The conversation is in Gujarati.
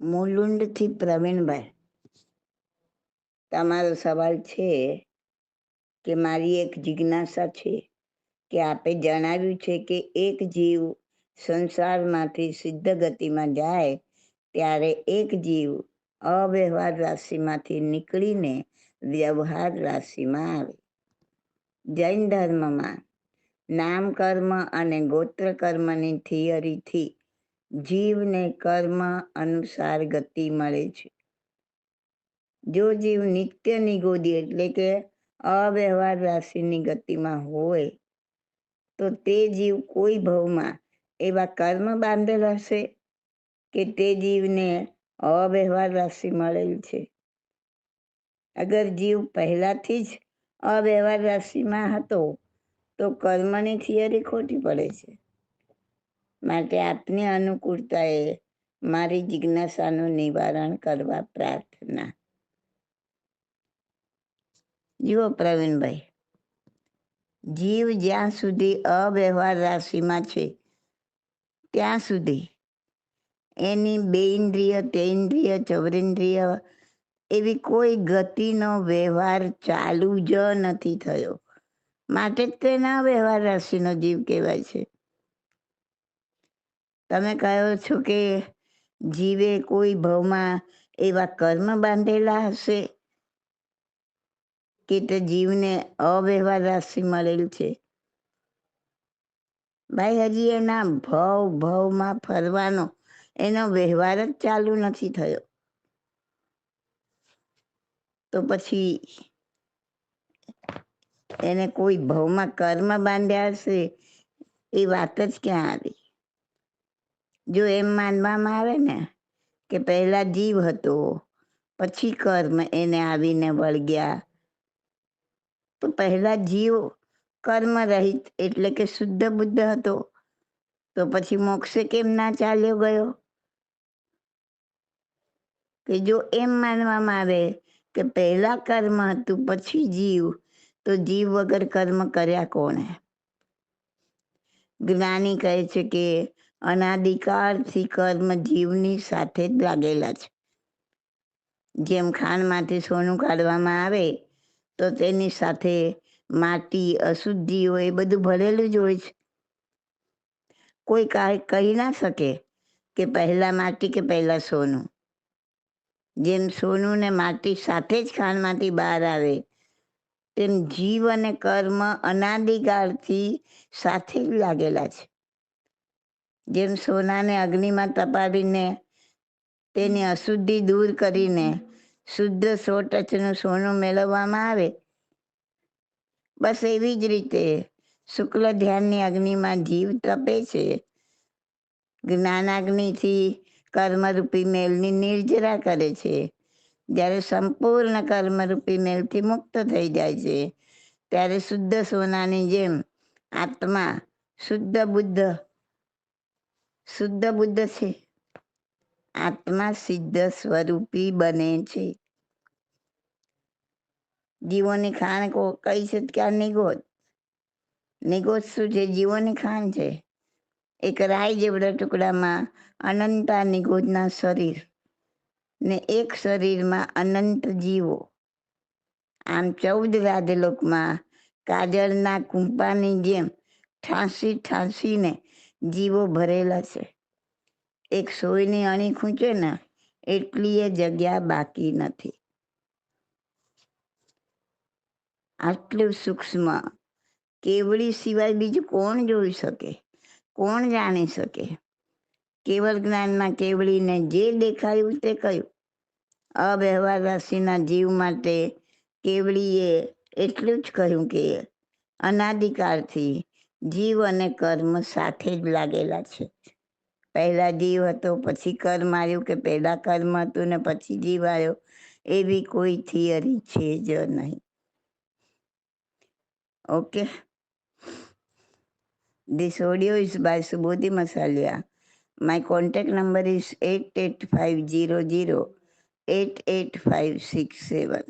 મુલુંડથી પ્રવીણભાઈ. તમારો સવાલ છે કે મારી એક જિજ્ઞાસા છે કે આપે જણાવ્યું છે કે એક જીવ સંસારમાંથી સિદ્ધ ગતિમાં જાય ત્યારે એક જીવ અવ્યવહાર રાશિમાંથી નીકળીને વ્યવહાર રાશિમાં આવે. જૈન ધર્મમાં નામ કર્મ અને ગોત્ર કર્મની થિયરીથી જીવને કર્મ અનુસાર ગતિ મળે છે. જો જીવ નિત્ય નિગોદી એટલે કે અવ્યવહાર રાશિની ગતિમાં હોય, તો તે જીવ કોઈ ભવમાં એવા કર્મ બાંધેલ હશે કે તે જીવને અવ્યવહાર રાશિ મળેલ છે? અગર જીવ પહેલાથી જ અવ્યવહાર રાશિમાં હતો, તો કર્મની થિયરી ખોટી પડે છે. માટે આપની અનુકૂળતાએ મારી જિજ્ઞાસાનું નિવારણ કરવા પ્રાર્થના. જુઓ પ્રવીણભાઈ, જીવ જ્યાં સુધી અવ્યવહાર રાશિમાં છે, ત્યાં સુધી એની બે ઇન્દ્રિય તેન્દ્રિય ચૌરેન્દ્રિય એવી કોઈ ગતિનો વ્યવહાર ચાલુ જ નથી થયો. માટે જ તેના વ્યવહાર રાશિનો જીવ કહેવાય છે. તમે કહો છો કે જીવે કોઈ ભવમાં એવા કર્મ બાંધેલા હશે? કે તે જીવને અવ્યવહાર રાશિ મળેલ છે? ભાઈ, હજી એના ભવ ભવમાં ફરવાનો એનો વ્યવહાર જ ચાલુ નથી થયો. તો પછી એને કોઈ ભવમાં કર્મ બાંધ્યા હશે? એ વાત જ ક્યાં આવી? જો એમ માનવામાં આવે ને કે પહેલા જીવ હતો, પછી કર્મ એને આવીને વળગ્યા તો પહેલા જીવ કર્મ રહિત એટલે કે શુદ્ધ બુદ્ધ હતો, તો પછી મોક્ષે કેમ ના ચાલ્યો ગયો? કે જો એમ માનવામાં આવે કે પહેલા કર્મ હતું, પછી જીવ, તો જીવ વગર કર્મ કર્યા કોણે? જ્ઞાની કહે છે કે અનાદિકાળથી કર્મ જીવની સાથે જ લાગેલા છે. જેમ ખાંડમાંથી સોનું કાઢવામાં આવે, તો તેની સાથે માટી, અશુદ્ધિઓ એ બધું ભરેલું જ હોય છે. કાંઈ કહી ના શકે કે પહેલાં માટી કે પહેલાં સોનું. જેમ સોનું ને માટી સાથે જ ખાણમાંથી બહાર આવે, તેમ જીવ અને કર્મ અનાદિકાળથી સાથે જ લાગેલા છે. જેમ સોનાને અગ્નિમાં તપાવીને તેની અશુદ્ધિ દૂર કરીને શુદ્ધ સો ટચનું સોનું મેળવવામાં આવે. બસ એવી જ રીતે શુક્લ ધ્યાનની અગ્નિમાં જીવ તપે છે. જ્ઞાનાગ્નિથી કર્મરૂપી મેલની નિર્જરા કરે છે. જ્યારે સંપૂર્ણ કર્મરૂપી મેલથી મુક્ત થઈ જાય છે, ત્યારે શુદ્ધ સોનાની જેમ આત્મા, શુદ્ધ બુદ્ધ શુદ્ધ બુદ્ધ છે. આત્મા સિદ્ધ સ્વરૂપી બને છે. જીવોની ખાણ કો, કઈ છે ક્યાં નિગોદ? નિગોદ શું છે? જીવોની ખાણ છે. એક રાય જેવડા ટુકડામાં અનંતા નિગોદના શરીર ને એક શરીરમાં અનંત જીવો. આમ ચૌદ રાજલોકમાં કાજળના કુંપાની જેમ ઠાંસી ઠાંસીને જીવો ભરેલા છે. એક સોયની અણી ખૂંચે ને એટલી એ જગ્યા બાકી નથી. આટલું સૂક્ષ્મ કેવળી સિવાય બીજું કોણ જોઈ શકે? કોણ જાણી શકે? કેવળ જ્ઞાનમાં કેવળીને જે દેખાયું તે કહ્યું અવ્યવહાર રાશિના જીવ માટે કેવળીએ એટલું જ કહ્યું કે અનાદિકાળથી જીવ અને કર્મ સાથે જ લાગેલા છે પહેલા જીવ હતો, પછી કર્મ આવ્યું કે પહેલા કર્મ હતું ને પછી જીવ આવ્યો એવી કોઈ થિયરી છે જ નહીં okay This is by Subodhi Masalia. My contact number is 88500 88567.